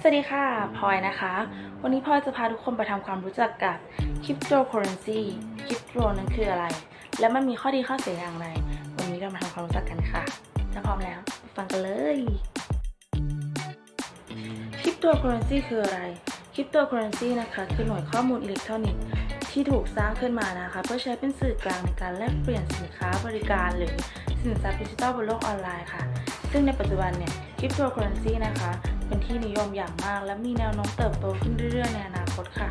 สวัสดีค่ะพลอยนะคะ วันนี้พลอยจะพาทุกคนไปทำความรู้จักกับ cryptocurrency crypto นั้นคืออะไร และมันมีข้อดีข้อเสียอย่างไร วันนี้เรามาทำความรู้จักกันค่ะถ้าพร้อมแล้ว ฟังกันเลย cryptocurrency คืออะไร cryptocurrency นะคะคือหน่วยข้อมูลอิเล็กทรอนิกส์ที่ถูกสร้างขึ้นมานะคะ เพื่อใช้เป็นสื่อกลางในการแลกเปลี่ยนสินค้าบริการหรือสินทรัพย์ดิจิทัลบนโลกออนไลน์ค่ะ ซึ่งในปัจจุบันเนี่ย cryptocurrency นะคะ เป็นที่นิยมอย่างมาก และมีแนวโน้มเติบโตขึ้นเรื่อยๆในอนาคตค่ะ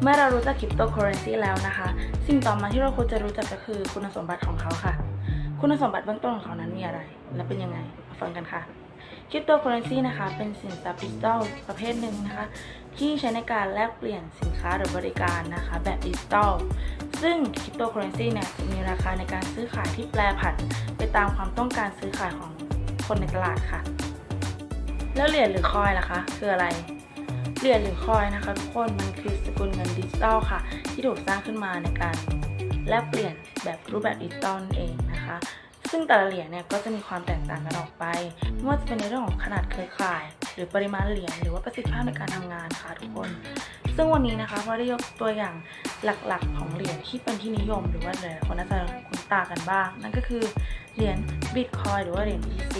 เมื่อเรารู้จัก cryptocurrency แล้วนะคะ สิ่งต่อมาที่เราควรจะรู้จักก็คือคุณสมบัติของเขาค่ะ คุณสมบัติเบื้องต้นของเขานั้นมีอะไร และเป็นยังไงมาฟังกันค่ะ cryptocurrency นะคะ เป็นสินทรัพย์ดิจิทัลประเภทหนึ่งนะคะ ที่ใช้ในการแลกเปลี่ยนสินค้าหรือบริการนะคะ แบบดิจิทัลซึ่ง cryptocurrency เนี่ยจะมีราคาในการซื้อขายที่แปรผัน ไปตามความต้องการซื้อขายของ คนในตลาดค่ะ แล้วเหรียญหรือคอยล่ะคะคืออะไรเหรียญหรือคอยนะคะทุกคนมันคือสกุลเงินดิจิตอลค่ะ ที่ถูกสร้างขึ้นมาในการแลกเปลี่ยนแบบรูปแบบดิจิตอลเองนะคะ ซึ่งแต่ละเหรียญเนี่ยก็จะมีความแตกต่างกันออกไปไม่ว่าจะเป็นในเรื่องของขนาดเครือข่าย หรือปริมาณเหรียญหรือว่าประสิทธิภาพในการทำงานค่ะทุกคน ซึ่งวันนี้นะคะเราได้ยกตัวอย่างหลักๆ ของเหรียญที่เป็นที่นิยม หรือว่าหลายๆคนน่าจะคุ้นตากันบ้าง นั่นก็คือ เหรียญ Bitcoin หรือว่าเหรียญ BTC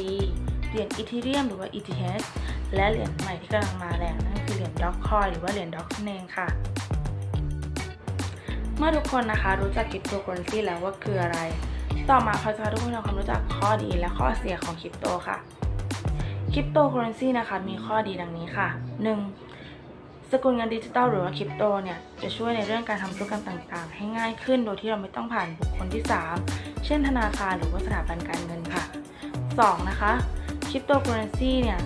เหรียญ Ethereum หรือว่า ETH และเหรียญใหม่ที่กำลังมาแรงนั่นคือเหรียญ Dogecoin หรือว่าเหรียญ Doge นั่นเองค่ะ เมื่อทุกคนนะคะรู้จัก cryptocurrency แล้วว่าคืออะไร ต่อมาพอจะพาทุกคนทำความรู้จักข้อดีและข้อเสียของคริปโตค่ะคริปโตเคอเรนซีนะคะมีข้อดีดังนี้ค่ะ 1. สกุลเงินดิจิตอลหรือว่าคริปโตเนี่ยจะช่วยในเรื่องการทำธุรกรรมต่างๆ ให้ง่ายขึ้นโดยที่เราไม่ต้องผ่านบุคคลที่ 3 เช่นธนาคารหรือว่าสถาบันการเงินค่ะ 2. นะคะคริปโตเคอเรนซีเนี่ย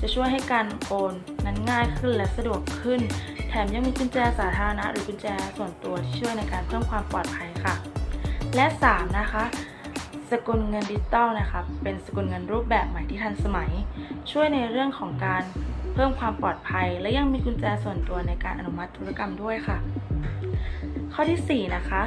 จะช่วยให้การโอนนั้นง่ายขึ้นและสะดวกขึ้น แถมยังมีกุญแจสาธารณะหรือกุญแจส่วนตัวที่ช่วยในการเพิ่มความปลอดภัยค่ะ และ 3 นะคะ สกุลเงินดิจิตอลนะคะเป็นสกุลเงินรูปแบบใหม่ที่ทันสมัย ช่วยในเรื่องของการเพิ่มความปลอดภัย และยังมีกุญแจส่วนตัวในการอนุมัติธุรกรรมด้วยค่ะ ข้อทีสี่ 4 นะคะ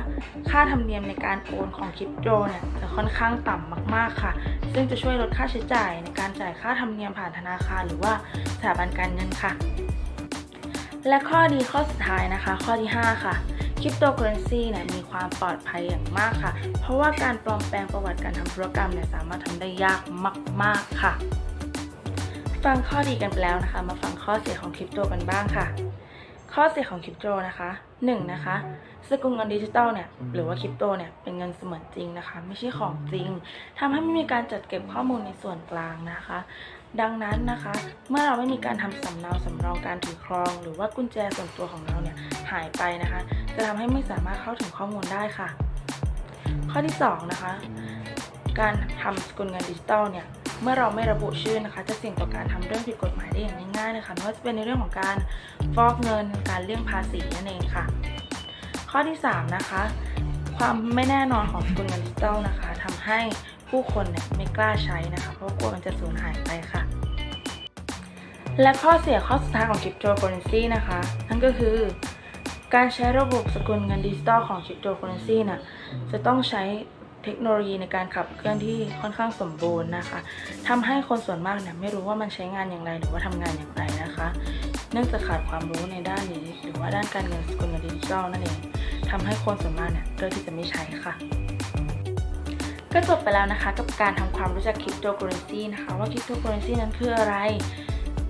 ค่าธรรมเนียมในการโอนของคริปโตเนี่ยจะค่อนข้างต่ำมากๆค่ะ ซึ่งจะช่วยลดค่าใช้จ่ายในการจ่ายค่าธรรมเนียมผ่านธนาคาร หรือว่าสถาบันการเงินค่ะ และข้อดีข้อสุดท้ายนะคะ ข้อที่ 5 ค่ะ ริปโตเคอเรนซีเนี่ยมีความปลอดภัยอย่างมากค่ะ เพราะว่าการปลอมแปลงประวัติการทำธุรกรรมเนี่ยสามารถทำได้ยากมาก ๆ ค่ะ ฟังข้อดีกันไปแล้วนะคะ มาฟังข้อเสียของคริปโตกันบ้างค่ะ ข้อเสียของคริปโตนะคะ1นะคะสกุลเงินดิจิตอลเนี่ยหรือว่าคริปโตเนี่ยเป็นเงินเสมือนจริงนะคะ ไม่ใช่ของจริงทำให้ไม่มีการจัดเก็บข้อมูลในส่วนกลางนะคะ ดังนั้นนะคะ เมื่อเราไม่มีการทำสำเนาสำรองการถือครอง หรือว่ากุญแจส่วนตัวของเราเนี่ยหายไปนะคะ จะทำให้ไม่สามารถเข้าถึงข้อมูลได้ค่ะ ข้อที่ 2 นะคะ การทำสกุลเงินดิจิตอลเนี่ยเมื่อเราไม่ระบุชื่อนะคะ จะเสี่ยงต่อการทำเรื่องผิดกฎหมายได้อย่างง่ายๆเลยค่ะไม่ว่าจะเป็นในเรื่องของการฟอกเงินการเลี่ยงภาษีนั่นเองค่ะ ข้อที่ 3 นะคะ ความไม่แน่นอนของสกุลเงินดิจิตอลนะคะทำให้ ผู้คนเนี่ยไม่กล้าใช้นะคะ เพราะกลัวมันจะสูญหายไปค่ะ และข้อเสียข้อสุดท้ายของ cryptocurrency นะคะ นั่นก็คือ การใช้ระบบสกุลเงินดิจิตอลของ cryptocurrency น่ะจะต้องใช้เทคโนโลยีในการขับเคลื่อนที่ค่อนข้างสมบูรณ์นะคะทำให้คนส่วนมากเนี่ยไม่รู้ว่ามันใช้งานอย่างไรหรือว่าทำงานอย่างไรนะคะ เนื่องจากขาดความรู้ในด้านนี้ หรือว่าด้านการเงินสกุลเงินดิจิทัลนั่นเองทำให้คนส่วนมากเนี่ยเลือกที่จะไม่ใช้ค่ะ ก็จบไปแล้วนะคะกับการทำความรู้จักคริปโตเคอเรนซีนะคะว่าคริปโตเคอเรนซีนั้นคืออะไร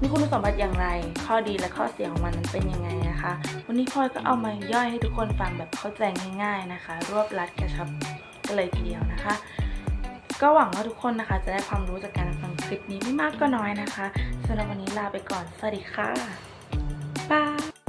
มีคุณสมบัติอย่างไร ข้อดีและข้อเสียของมันนั้นเป็นยังไงนะคะ วันนี้พลอยก็เอามาย่อยให้ทุกคนฟังแบบเข้าใจง่าย ๆนะคะ รวบรัดกระชับกันเลยทีเดียวนะคะ ก็หวังว่าทุกคนนะคะจะได้ความรู้จากการฟังคลิปนี้ไม่มากก็น้อยนะคะสำหรับวันนี้ลาไปก่อน สวัสดีค่ะบาย